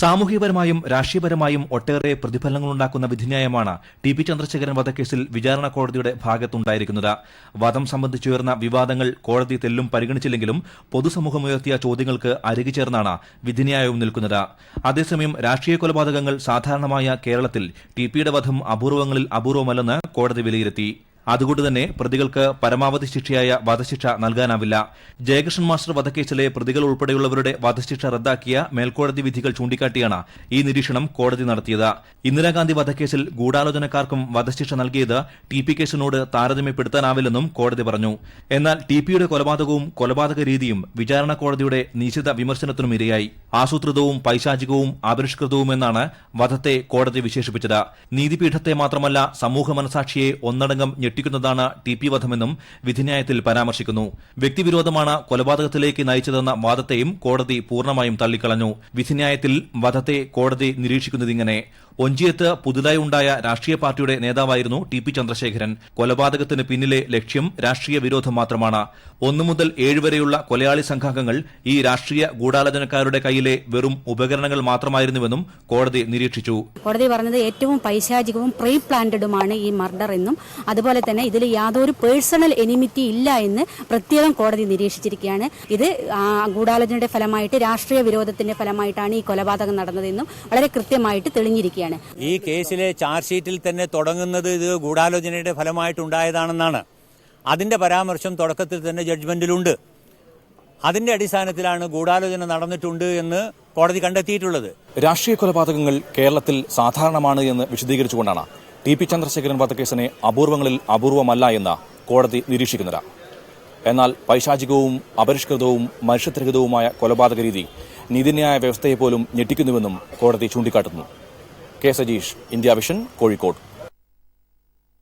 സാമൂഹികപരമായും രാഷ്ട്രീയപരമായും ഒട്ടേറെ പ്രതിഫലങ്ങളുണ്ടാക്കുന്ന വിധിന്യായമാണ് ടി പി ചന്ദ്രശേഖരൻ വധക്കേസിൽ വിചാരണ കോടതിയുടെ ഭാഗത്തുണ്ടായിരിക്കുന്നത്. വധം സംബന്ധിച്ചുയർന്ന വിവാദങ്ങൾ കോടതി തെല്ലും പരിഗണിച്ചില്ലെങ്കിലും പൊതുസമൂഹമുയർത്തിയ ചോദ്യങ്ങൾക്ക് അരികു ചേർന്നാണ് വിധിന്യായവും നിൽക്കുന്നത്. അതേസമയം രാഷ്ട്രീയ കൊലപാതകങ്ങൾ സാധാരണമായ കേരളത്തിൽ ടി പിയുടെ വധം അപൂർവങ്ങളിൽ അപൂർവമല്ലെന്ന് കോടതി വിലയിരുത്തി. അതുകൊണ്ട് തന്നെ പ്രതികൾക്ക് പരമാവധി ശിക്ഷയായ വധശിക്ഷ നൽകാനാവില്ല. ജയകൃഷ്ണൻ മാസ്റ്റർ വധക്കേസിലെ പ്രതികൾ ഉൾപ്പെടെയുള്ളവരുടെ വധശിക്ഷ റദ്ദാക്കിയ മേൽക്കോടതി വിധികൾ ചൂണ്ടിക്കാട്ടിയാണ് ഈ നിരീക്ഷണം കോടതി നടത്തിയത്. ഇന്ദിരാഗാന്ധി വധക്കേസിൽ ഗൂഢാലോചനക്കാർക്കും വധശിക്ഷ നൽകിയത് ടി പി കേസിനോട് താരതമ്യപ്പെടുത്താനാവില്ലെന്നും കോടതി പറഞ്ഞു. എന്നാൽ ടി പിയുടെ കൊലപാതകവും കൊലപാതക രീതിയും വിചാരണ കോടതിയുടെ നിശിത വിമർശനത്തിനും ഇരയായി. ആസൂത്രിതവും പൈശാചികവും അപരിഷ്കൃതവുമെന്നാണ് വധത്തെ കോടതി വിശേഷിപ്പിച്ചത്. നീതിപീഠത്തെ മാത്രമല്ല സമൂഹ മനസാക്ഷിയെ ഒന്നടങ്കം ഞെട്ടിക്കുന്നതാണ് ടി പി വധമെന്നും വിധിന്യായത്തിൽ പരാമർശിക്കുന്നു. വ്യക്തിവിരോധമാണ് കൊലപാതകത്തിലേക്ക് നയിച്ചതെന്ന വാദത്തെയും കോടതി പൂർണമായും തള്ളിക്കളഞ്ഞു. വിധിന്യായത്തിൽ വധത്തെ കോടതി നിരീക്ഷിക്കുന്നതിങ്ങനെ. ഒഞ്ചിയത്ത് പുതുതായി ഉണ്ടായ രാഷ്ട്രീയ പാർട്ടിയുടെ നേതാവായിരുന്നു ടി പി ചന്ദ്രശേഖരൻ. കൊലപാതകത്തിന് പിന്നിലെ ലക്ഷ്യം രാഷ്ട്രീയ വിരോധം മാത്രമാണ്. ഒന്നു മുതൽ ഏഴ് വരെയുള്ള കൊലയാളി സംഘാംഗങ്ങൾ ഈ രാഷ്ട്രീയ ഗൂഢാലോചനക്കാരുടെ കയ്യിലെ വെറും ഉപകരണങ്ങൾ മാത്രമായിരുന്നുവെന്നും കോടതി നിരീക്ഷിച്ചു. കോടതി പറഞ്ഞത് ഏറ്റവും പൈശാചികവും പ്രീ പ്ലാന്റഡുമാണ് ഈ മർഡർ എന്നും. അതുപോലെ തന്നെ ഇതിൽ യാതൊരു പേഴ്സണൽ എനിമിറ്റി ഇല്ല എന്ന് പ്രത്യേകം കോടതി നിരീക്ഷിച്ചിരിക്കുകയാണ്. ഇത് ഗൂഢാലോചനയുടെ ഫലമായിട്ട് രാഷ്ട്രീയ വിരോധത്തിന്റെ ഫലമായിട്ടാണ് ഈ കൊലപാതകം നടന്നതെന്നും വളരെ കൃത്യമായിട്ട് തെളിഞ്ഞിരിക്കുകയാണ് ഈ കേസിലെ ചാർജ് ഷീറ്റിൽ തന്നെ തുടങ്ങുന്നത് ഇത് ഗൂഢാലോചനയുടെ ഫലമായിട്ടുണ്ടായതാണെന്നാണ്. അതിന്റെ പരാമർശം തുടക്കത്തിൽ തന്നെ ജഡ്ജ്മെന്റിലുണ്ട്. അതിന്റെ അടിസ്ഥാനത്തിലാണ് ഗൂഢാലോചന നടന്നിട്ടുണ്ട് എന്ന് കോടതി കണ്ടെത്തിയിട്ടുള്ളത്. രാഷ്ട്രീയ കൊലപാതകങ്ങൾ കേരളത്തിൽ സാധാരണമാണ് എന്ന് വിശദീകരിച്ചുകൊണ്ടാണ് ടി പി ചന്ദ്രശേഖരൻ വധക്കേസിനെ അപൂർവങ്ങളിൽ അപൂർവമല്ല എന്ന് കോടതി നിരീക്ഷിക്കുന്നത്. എന്നാൽ പൈശാചികവും അപരിഷ്കൃതവും മനുഷ്യത്വരഹിതവുമായ കൊലപാതക രീതി നീതിന്യായ വ്യവസ്ഥയെപ്പോലും ഞെട്ടിക്കുന്നുവെന്നും കോടതി ചൂണ്ടിക്കാട്ടുന്നു. K Sajeesh India Vision Kozhikode.